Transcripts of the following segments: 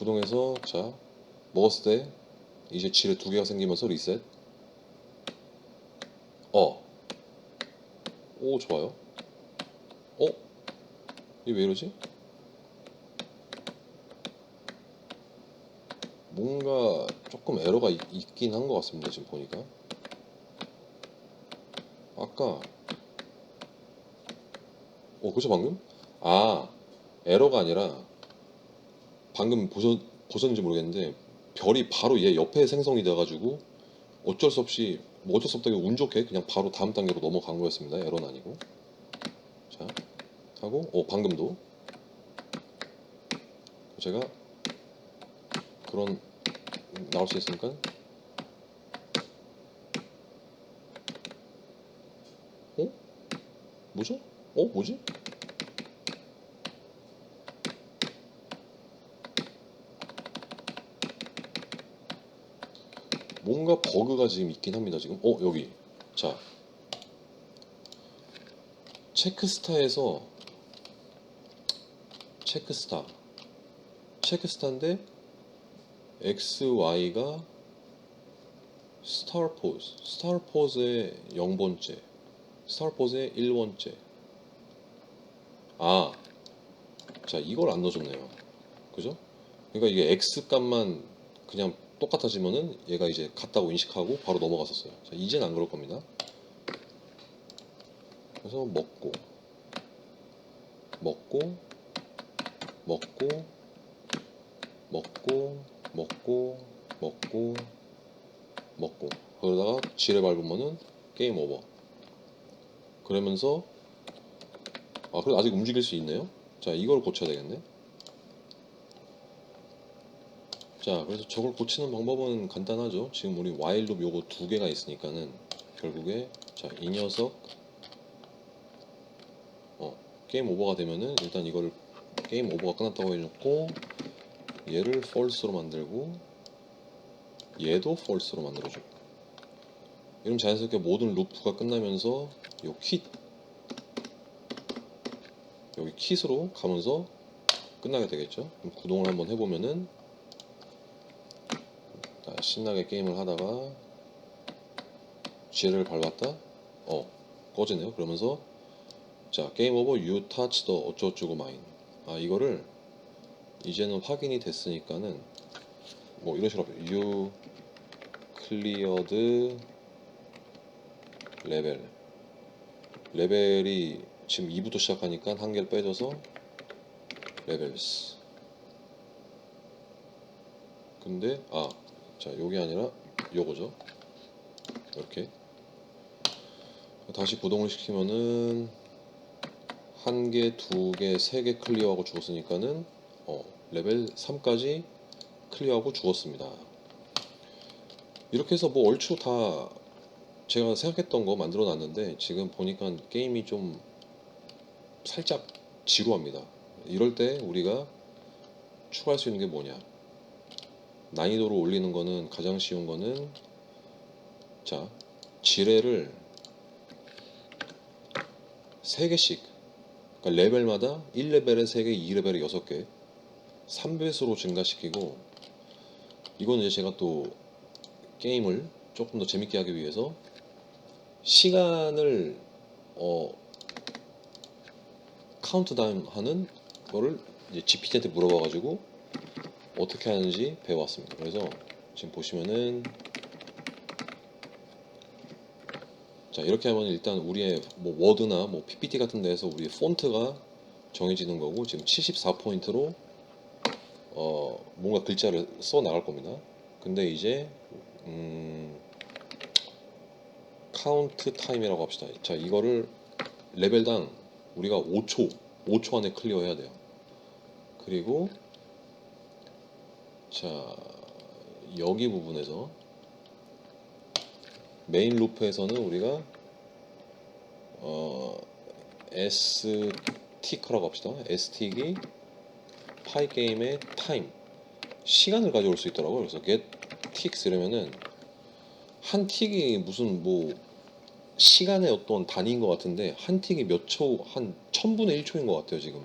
구동해서 자 먹었을 때 이제 지뢰 두 개가 생기면서 리셋. 어. 오 좋아요. 어? 이게 왜 이러지? 뭔가 조금 에러가 있, 있긴 한 것 같습니다 지금 보니까. 아까 어 그죠 방금? 아 에러가 아니라 방금 보셨, 보셨는지 모르겠는데 별이 바로 얘 옆에 생성이 돼가지고 어쩔 수 없이 뭐 어쩔 수 없다기 운 좋게 그냥 바로 다음 단계로 넘어간 거였습니다 에러는 아니고 자 하고 어 방금도 제가 그런 나올 수 있으니까 어? 뭐죠? 어? 뭐지? 뭔가 버그가 지금 있긴 합니다 지금. 어 여기. 자. 체크스타에서 체크스타. 체크스타인데 XY가 스타포즈 스타포즈의 0번째. 스타포즈의 1번째. 아, 자 이걸 안 넣어줬네요. 그죠? 그러니까 이게 x 값만 그냥 똑같아지면은 얘가 이제 같다고 인식하고 바로 넘어갔었어요. 자 이제는 안 그럴 겁니다. 그래서 먹고 먹고 먹고 먹고 먹고 먹고 먹고 그러다가 지뢰 밟으면은 게임 오버. 그러면서 아, 그래도 아직 움직일 수 있네요. 자, 이걸 고쳐야 되겠네. 자, 그래서 저걸 고치는 방법은 간단하죠. 지금 우리 와일룹 요거 두 개가 있으니까는 결국에 자, 이 녀석 어, 게임 오버가 되면은 일단 이거를 게임 오버가 끝났다고 해놓고 얘를 false로 만들고 얘도 false로 만들어줘. 이러면 자연스럽게 모든 루프가 끝나면서 요 퀴, 여기 킷으로 가면서 끝나게 되겠죠. 그럼 구동을 한번 해보면은 자, 신나게 게임을 하다가 지뢰를 밟았다. 어 꺼지네요. 그러면서 자 게임 오버 유 타치 더 어쩌고저쩌고 마인. 아 이거를 이제는 확인이 됐으니까는 뭐 이런 식으로 유 클리어드 레벨 레벨이 지금 2부터 시작하니까 한 개를 빼줘서 레벨스 근데 아 자 요게 아니라 요거죠 이렇게 다시 구동을 시키면은 한 개, 두 개, 세 개 클리어하고 죽었으니까는 어, 레벨 3까지 클리어하고 죽었습니다. 이렇게 해서 뭐 얼추 다 제가 생각했던 거 만들어 놨는데 지금 보니까 게임이 좀 살짝 지루합니다. 이럴 때 우리가 추가할 수 있는 게 뭐냐? 난이도를 올리는 거는 가장 쉬운 거는 자 지뢰를 3개씩 그러니까 레벨마다 1레벨에 3개, 2레벨에 6개 3배수로 증가시키고 이거는 이제 제가 또 게임을 조금 더 재밌게 하기 위해서 시간을 어 카운트다운 하는 거를 이제 GPT한테 물어봐가지고 어떻게 하는지 배워왔습니다. 그래서 지금 보시면은 자 이렇게 하면 일단 우리의 뭐 워드나 뭐 PPT 같은 데에서 우리의 폰트가 정해지는 거고 지금 74포인트로 어 뭔가 글자를 써 나갈 겁니다. 근데 이제 음 카운트 타임이라고 합시다. 자 이거를 레벨당 우리가 5초 5초 안에 클리어해야 돼요. 그리고 자 여기 부분에서 메인 루프에서는 우리가 어 S 티커라고 합시다. S 틱이 파이 게임의 타임 시간을 가져올 수 있더라고요. 그래서 get ticks 이러면은 한 틱이 무슨 뭐 시간의 어떤 단위인 것 같은데 한 틱이 몇 초, 한 천분의 1초인 것 같아요 지금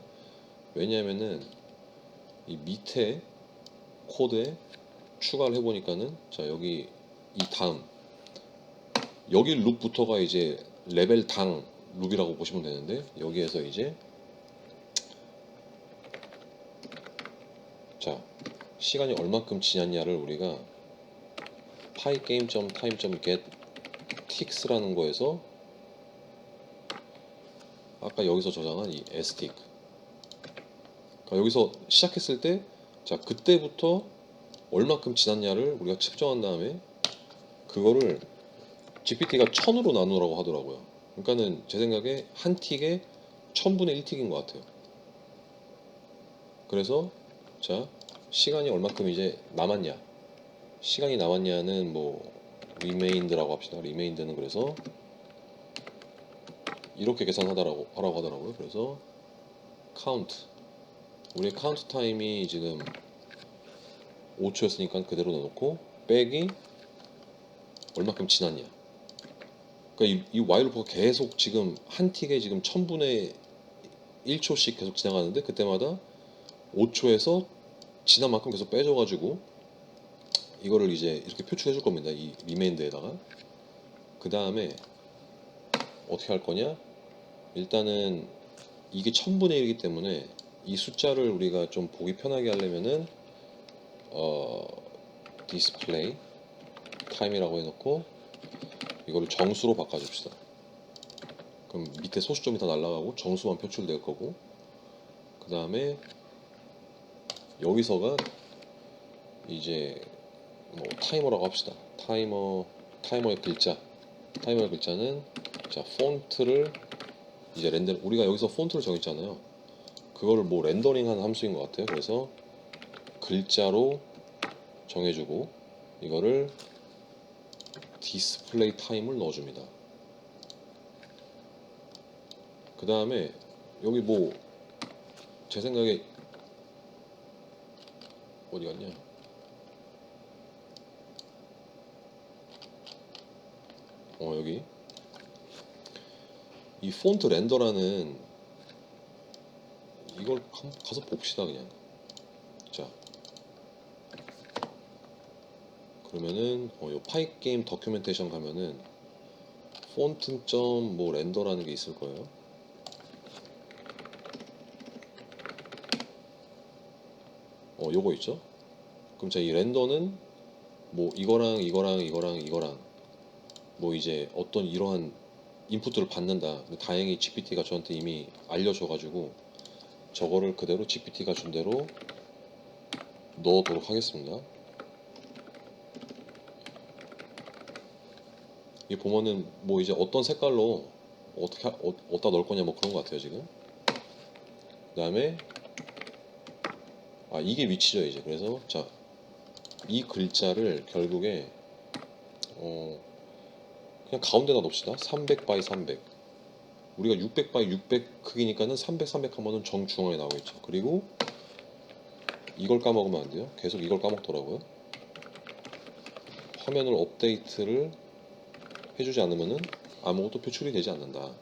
왜냐하면은 이 밑에 코드에 추가를 해보니까는 자 여기 이 다음. 여기 룹부터가 이제 레벨 당 룹이라고 보시면 되는데 여기에서 이제 자 시간이 얼마큼 지났냐를 우리가 pygame.time.get ticks라는 거에서 아까 여기서 저장한 이 stic 그러니까 여기서 시작했을 때 자 그때부터 얼마큼 지났냐를 우리가 측정한 다음에 그거를 GPT가 1000으로 나누라고 하더라고요. 그러니까는 제 생각에 한 틱에 1000분의 1틱인 것 같아요. 그래서 자 시간이 얼마큼 이제 남았냐 시간이 남았냐는 뭐 remained라고 합시다. remained는 그래서 이렇게 계산하다라고 하라고 하더라고요. 그래서 count 우리 카운트 타임이 지금 5초였으니까 그대로 넣어놓고 빼기 얼마큼 지났냐. 그러니까 이, 이 while 루프가 계속 지금 한 틱에 지금 1000분의 1초씩 계속 지나가는데 그때마다 5초에서 지난 만큼 계속 빼줘가지고 이거를 이제 이렇게 표출해 줄 겁니다. 이 리메인드에다가 그 다음에 어떻게 할 거냐? 일단은 이게 1000분의 1이기 때문에 이 숫자를 우리가 좀 보기 편하게 하려면은 어 디스플레이 타임이라고 해놓고 이거를 정수로 바꿔줍시다. 그럼 밑에 소수점이 다 날라가고 정수만 표출될 거고 그 다음에 여기서가 이제 뭐 타이머라고 합시다. 타이머 타이머의 글자 타이머의 글자는 자 폰트를 이제 렌더 우리가 여기서 폰트를 정했잖아요. 그거를 뭐 렌더링한 함수인 것 같아요. 그래서 글자로 정해주고 이거를 디스플레이 타임을 넣어줍니다. 그 다음에 여기 뭐 제 생각에 어디 갔냐? 어 여기 이 폰트 렌더라는 이걸 한- 가서 봅시다 그냥. 자. 그러면은 어, 요 파이 게임 더큐멘테이션 가면은 폰트 점뭐 렌더라는 게 있을 거예요. 어 요거 있죠? 그럼 자 이 렌더는 뭐 이거랑 이거랑 이거랑 이거랑 뭐 이제 어떤 이러한 인풋들을 받는다. 다행히 GPT가 저한테 이미 알려줘가지고 저거를 그대로 GPT가 준 대로 넣어도록 하겠습니다. 이 보면은 뭐 이제 어떤 색깔로 어떻게 하- 어, 어디다 넣을 거냐 뭐 그런 것 같아요 지금. 그다음에 아 이게 위치죠 이제 그래서 자 이 글자를 결국에 어 그냥 가운데다 놓읍시다. 300 by 300. 우리가 600 by 600 크기니까는 300, 300 하면은 정중앙에 나오겠죠. 그리고 이걸 까먹으면 안 돼요. 계속 이걸 까먹더라고요. 화면을 업데이트를 해주지 않으면은 아무것도 표출이 되지 않는다.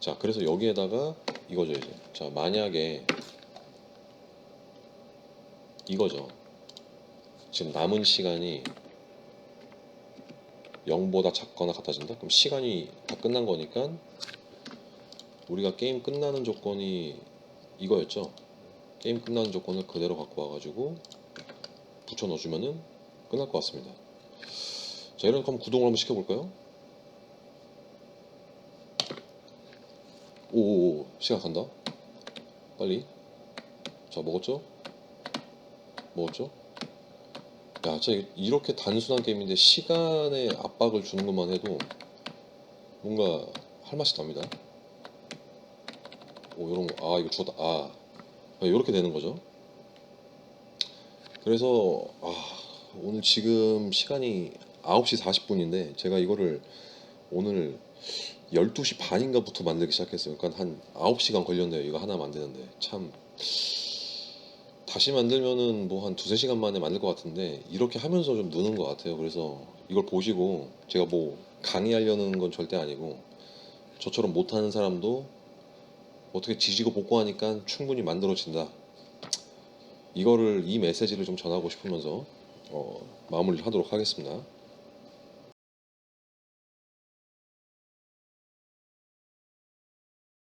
자, 그래서 여기에다가 이거죠, 이제. 자, 만약에 이거죠. 지금 남은 시간이 0보다 작거나 같아진다? 그럼 시간이 다 끝난 거니까 우리가 게임 끝나는 조건이 이거였죠. 게임 끝나는 조건을 그대로 갖고 와가지고 붙여 넣어주면은 끝날 것 같습니다. 자, 이런 그럼 구동을 한번 시켜볼까요? 오오오 시간 간다. 빨리. 자 먹었죠? 먹었죠? 야, 진짜 이렇게 단순한 게임인데 시간에 압박을 주는 것만 해도 뭔가 할 맛이 납니다. 오, 요런 거. 아, 이거 죽었다. 아, 이렇게 되는 거죠. 그래서 아, 오늘 지금 시간이 9시 40분인데 제가 이거를 오늘 12시 반인가부터 만들기 시작했어요. 그러니까 한 9시간 걸렸네요. 이거 하나 만드는데. 참 다시 만들면은 뭐 한 두세 시간 만에 만들 것 같은데 이렇게 하면서 좀 느는 것 같아요. 그래서 이걸 보시고 제가 뭐 강의하려는 건 절대 아니고 저처럼 못하는 사람도 어떻게 지지고 볶고하니까 충분히 만들어진다. 이거를 이 메시지를 좀 전하고 싶으면서 어, 마무리를 하도록 하겠습니다.